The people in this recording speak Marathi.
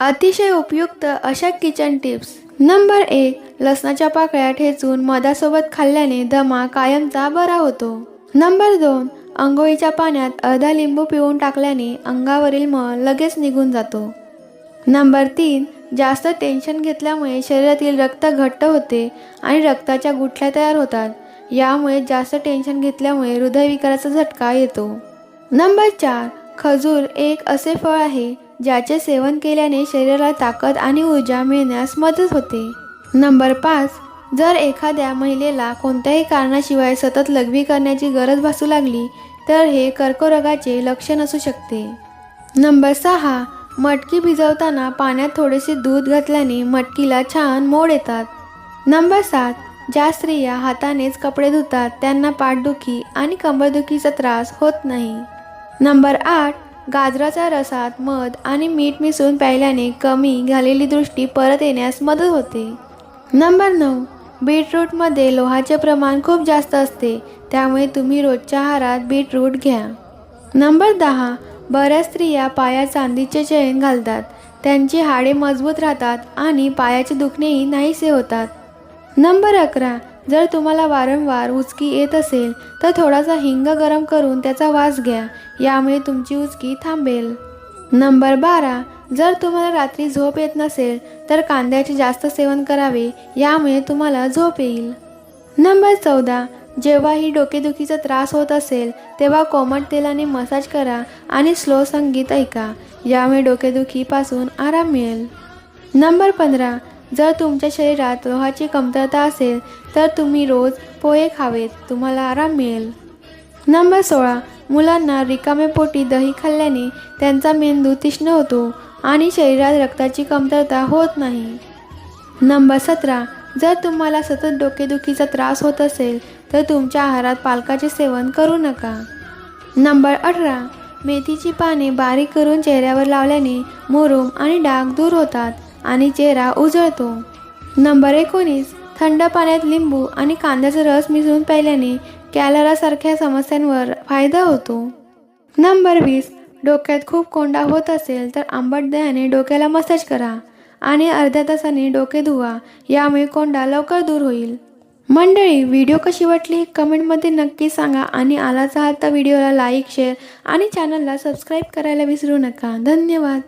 अतिशय उपयुक्त अशा किचन टिप्स. नंबर एक लसणाच्या पाकळ्या ठेचून मधासोबत खाल्ल्याने दमा कायमचा बरा होतो. नंबर दोन अंघोळीच्या पाण्यात अर्धा लिंबू पिळून टाकल्याने अंगावरील मळ लगेच निघून जातो. नंबर तीन जास्त टेन्शन घेतल्यामुळे शरीरातील रक्त घट्ट होते आणि रक्ताच्या गुठल्या तयार होतात. यामुळे जास्त टेन्शन घेतल्यामुळे हृदयविकाराचा झटका येतो. नंबर चार खजूर एक असे फळ आहे ज्याचे सेवन केल्याने शरीराला ताकद आणि ऊर्जा मिळण्यास मदत होते. नंबर पाच. जर एखाद्या महिलेला कोणत्याही कारणाशिवाय सतत लघवी करण्याची गरज भासू लागली तर हे कर्करोगाचे लक्षण असू शकते. नंबर सहा. मटकी भिजवताना पाण्यात थोडेसे दूध घातल्याने मटकीला छान मोड येतात. नंबर सात. ज्या स्त्रिया हातानेच कपडे धुतात त्यांना पाठदुखी आणि कंबरदुखीचा त्रास होत नाही. नंबर आठ. गाजराच्या रसात मध आणि मीठ मिसळून प्यायल्याने कमी झालेली दृष्टी परत येण्यास मदत होते. नंबर नऊ. बीटरूटमध्ये लोहाचे प्रमाण खूप जास्त असते त्यामुळे तुम्ही रोजच्या आहारात बीटरूट घ्या. नंबर दहा. बऱ्याच स्त्रिया पायात चांदीचे चैन घालतात. त्यांची हाडे मजबूत राहतात आणि पायाचे दुखणेही नाहीसे होतात. नंबर अकरा. जर तुम्हाला वारंवार उचकी येत असेल तर थोडासा हिंग गरम करून त्याचा वास घ्या. यामुळे तुमची उचकी थांबेल. नंबर बारा. जर तुम्हाला रात्री झोप येत नसेल तर कांद्याचे जास्त सेवन करावे. यामुळे तुम्हाला झोप येईल. नंबर चौदा. जेव्हाही डोकेदुखीचा त्रास होत असेल तेव्हा कोमट तेलाने मसाज करा आणि स्लो संगीत ऐका. यामुळे डोकेदुखीपासून आराम मिळेल. नंबर पंधरा. जर तुमच्या शरीरात लोहाची कमतरता असेल तर तुम्ही रोज पोहे खावेत. तुम्हाला आराम मिळेल. नंबर सोळा. मुलांना रिकामे पोटी दही खाल्ल्याने त्यांचा मेंदू तीक्ष्ण होतो आणि शरीरात रक्ताची कमतरता होत नाही. नंबर सतरा. जर तुम्हाला सतत डोकेदुखीचा त्रास होत असेल तर तुमच्या आहारात पालकाचे सेवन करू नका. नंबर अठरा. मेथीची पाने बारीक करून चेहऱ्यावर लावल्याने मुरूम आणि डाग दूर होतात. आणि चेहरा उजळतो. नंबर एकोणीस थंड पाण्यात लिंबू आणि कांद्याचा रस मिसळून प्यायल्याने कॅलरासारख्या समस्यांवर फायदा होतो. नंबर वीस डोक्यात खूप कोंडा होत असेल तर आंबट दह्याने डोक्याला मसाज करा आणि अर्ध्या तासाने डोके धुवा यामुळे कोंडा लवकर दूर होईल. मंडळी व्हिडिओ कशी वाटली कमेंटमध्ये नक्की सांगा आणि आलाच आहात तर व्हिडिओला लाईक शेअर आणि चॅनलला सबस्क्राईब करायला विसरू नका. धन्यवाद.